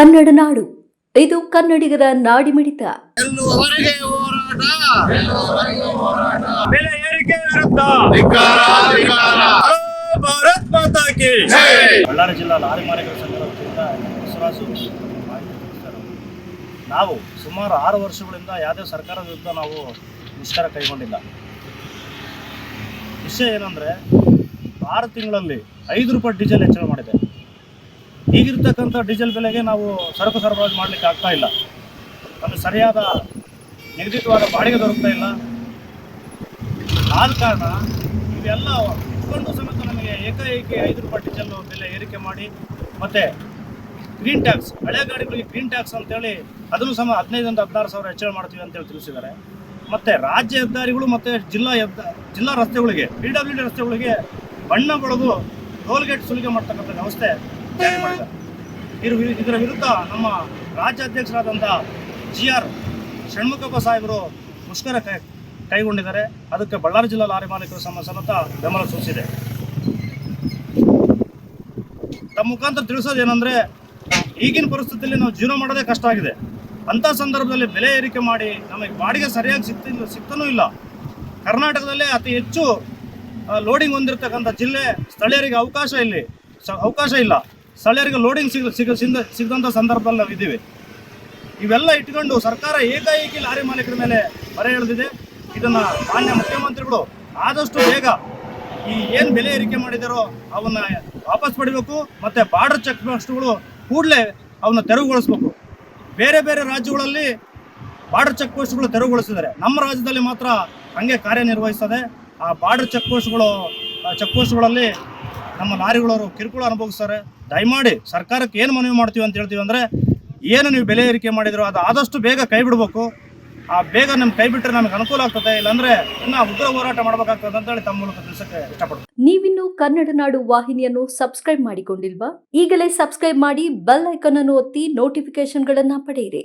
ಕನ್ನಡ ನಾಡು. ಇದು ಕನ್ನಡಿಗರ ನಾಡಿಮಿಡಿತ ಮಿಡಿತ. ಬೆಲೆ ಏರಿಕೆ ವಿರುದ್ಧ. ಧಿಕ್ಕಾರ, ಧಿಕ್ಕಾರ. ಹೋ ಭಾರತ್ ಮಾತಾ ಕಿ ಬಳ್ಳಾರಿ ಜಿಲ್ಲಾ ಲಾರಿ ಮಾಲೀಕರ ಸಂಘದ ವತಿಯಿಂದ ಬಸವರಾಜು ನಾವು ಸುಮಾರು ಆರು ವರ್ಷಗಳಿಂದ ಯಾವುದೇ ಸರ್ಕಾರದ ವಿರುದ್ಧ ನಾವು ಮುಷ್ಕರ ಕೈಗೊಂಡಿಲ್ಲ. ವಿಷಯ ಏನಂದರೆ ಆರು ತಿಂಗಳಲ್ಲಿ ಐದು ರೂಪಾಯಿ ಡೀಸೆಲ್ ಹೆಚ್ಚಳ ಮಾಡಿದೆ. ಈಗಿರ್ತಕ್ಕಂಥ ಡೀಸೆಲ್ ಬೆಲೆಗೆ ನಾವು ಸರಕು ಸರಬರಾಜು ಮಾಡಲಿಕ್ಕೆ ಆಗ್ತಾ ಇಲ್ಲ. ನಮಗೆ ಸರಿಯಾದ ನಿಗದಿತವಾದ ಬಾಡಿಗೆ ದೊರಕ್ತಾ ಇಲ್ಲ. ಆದ ಕಾರಣ ಇವೆಲ್ಲ ಇಟ್ಕೊಂಡು ಸಮೇತ ನಮಗೆ ಏಕಾಏಕಿ ಐದು ರೂಪಾಯಿ ಡೀಸೆಲ್ ಬೆಲೆ ಏರಿಕೆ ಮಾಡಿ ಮತ್ತೆ ಗ್ರೀನ್ ಟ್ಯಾಕ್ಸ್ ಹಳೆ ಗಾಡಿಗಳಿಗೆ ಗ್ರೀನ್ ಟ್ಯಾಕ್ಸ್ ಅಂತೇಳಿ ಅದನ್ನು ಸಮ ಹದಿನೈದರಿಂದ ಹದಿನಾರು ಸಾವಿರ ಹೆಚ್ಚಳ ಮಾಡ್ತೀವಿ ಅಂತೇಳಿ ತಿಳಿಸಿದ್ದಾರೆ. ಮತ್ತೆ ರಾಜ್ಯ ಹೆದ್ದಾರಿಗಳು ಮತ್ತೆ ಜಿಲ್ಲಾ ಹೆದ್ದ, ಜಿಲ್ಲಾ ರಸ್ತೆಗಳಿಗೆ ಪಿ ಡಬ್ಲ್ಯೂ ಡಿ ರಸ್ತೆಗಳಿಗೆ ಬಣ್ಣ ಬಳಿದು ಟೋಲ್ಗೇಟ್ ಸುಲಿಗೆ ಮಾಡ್ತಕ್ಕಂಥ ವ್ಯವಸ್ಥೆ ಇದ್ರ ಇದರ ವಿರುದ್ಧ ನಮ್ಮ ರಾಜ್ಯಾಧ್ಯಕ್ಷರಾದಂಥ ಜಿ ಆರ್ ಷಣ್ಮುಖಪ್ಪ ಸಾಹೇಬರು ಮುಷ್ಕರ ಕೈ, ಕೈಗೊಂಡಿದ್ದಾರೆ. ಅದಕ್ಕೆ ಬಳ್ಳಾರಿ ಜಿಲ್ಲಾ ಲಾರಿ ಮಾಲೀಕರ ಸಮ, ಸಮೇತ ಬೆಂಬಲ ಸೂಚಿಸಿದೆ. ತಮ್ಮ ಮುಖಾಂತರ ತಿಳಿಸೋದು ಏನಂದ್ರೆ ಈಗಿನ ಪರಿಸ್ಥಿತಿಯಲ್ಲಿ ನಾವು ಜೀವನ ಮಾಡೋದೇ ಕಷ್ಟ ಆಗಿದೆ. ಅಂಥ ಸಂದರ್ಭದಲ್ಲಿ ಬೆಲೆ ಏರಿಕೆ ಮಾಡಿ ನಮಗೆ ಬಾಡಿಗೆ ಸರಿಯಾಗಿ ಸಿಗ್ತಿಲ್ಲ ಸಿಗ್ತಾನೂ ಇಲ್ಲ. ಕರ್ನಾಟಕದಲ್ಲೇ ಅತಿ ಹೆಚ್ಚು ಲೋಡಿಂಗ್ ಹೊಂದಿರತಕ್ಕಂಥ ಜಿಲ್ಲೆ ಸ್ಥಳೀಯರಿಗೆ ಅವಕಾಶ ಇಲ್ಲಿ ಅವಕಾಶ ಇಲ್ಲ. ಸ್ಥಳೀಯರಿಗೆ ಲೋಡಿಂಗ್ ಸಿಗ ಸಿಗ ಸಿಗದಂಥ ಸಂದರ್ಭದಲ್ಲಿ ನಾವು ಇದ್ದೀವಿ. ಇವೆಲ್ಲ ಇಟ್ಕೊಂಡು ಸರ್ಕಾರ ಏಕಾಏಕಿ ಲಾರಿ ಮಾಲೀಕರ ಮೇಲೆ ಹೊರೆ ಎಳೆದಿದೆ. ಇದನ್ನು ಮಾನ್ಯ ಮುಖ್ಯಮಂತ್ರಿಗಳು ಆದಷ್ಟು ಬೇಗ ಈ ಏನು ಬೆಲೆ ಏರಿಕೆ ಮಾಡಿದಾರೋ ಅವನ್ನ ವಾಪಸ್ ಪಡಿಬೇಕು ಮತ್ತು ಬಾರ್ಡರ್ ಚೆಕ್ ಪೋಸ್ಟ್ಗಳು ಕೂಡಲೇ ಅವನ್ನ ತೆರವುಗೊಳಿಸ್ಬೇಕು. ಬೇರೆ ಬೇರೆ ರಾಜ್ಯಗಳಲ್ಲಿ ಬಾರ್ಡರ್ ಚೆಕ್ ಪೋಸ್ಟ್ಗಳು ತೆರವುಗೊಳಿಸಿದ್ದಾರೆ ನಮ್ಮ ರಾಜ್ಯದಲ್ಲಿ ಮಾತ್ರ ಹಂಗೆ ಕಾರ್ಯನಿರ್ವಹಿಸ್ತದೆ. ಆ ಬಾರ್ಡರ್ ಚೆಕ್ ಪೋಸ್ಟ್ಗಳು ಚೆಕ್ ಪೋಸ್ಟ್ಗಳಲ್ಲಿ ನಮ್ಮ ಲಾರಿಗಳವರು ಕಿರುಕುಳ ಅನುಭವಿಸ್ತಾರೆ. ದಯಮಾಡಿ ಸರ್ಕಾರಕ್ಕೆ ಏನು ಮನವಿ ಮಾಡ್ತೀವಿ ಅಂತ ಹೇಳ್ತೀವಿ ಅಂದರೆ, ಏನು ನೀವು ಬೆಲೆ ಏರಿಕೆ ಮಾಡಿದ್ರು ಅದು ಆದಷ್ಟು ಬೇಗ ಕೈ ಬಿಡಬೇಕು. ಆ ಬೇಗ ನಮ್ಗೆ ಕೈ ಬಿಟ್ಟರೆ ನಮಗೆ ಅನುಕೂಲ ಆಗ್ತದೆ, ಇಲ್ಲಾಂದ್ರೆ ಇನ್ನ ಉಗ್ರ ಹೋರಾಟ ಮಾಡಬೇಕಾಗ್ತದೆ ಅಂತ ಹೇಳಿ ತಮ್ಮ ಮೂಲಕ ತಿಳಿಸಕ್ಕೆ ಇಷ್ಟಪಡ್ತೀನಿ. ನೀವಿನ್ನು ಕನ್ನಡ ನಾಡು ವಾಹಿನಿಯನ್ನು ಸಬ್ಸ್ಕ್ರೈಬ್ ಮಾಡಿಕೊಂಡಿಲ್ವಾ? ಈಗಲೇ ಸಬ್ಸ್ಕ್ರೈಬ್ ಮಾಡಿ ಬೆಲ್ ಐಕನ್ ಅನ್ನು ಒತ್ತಿ ನೋಟಿಫಿಕೇಶನ್ಗಳನ್ನ ಪಡೆಯಿರಿ.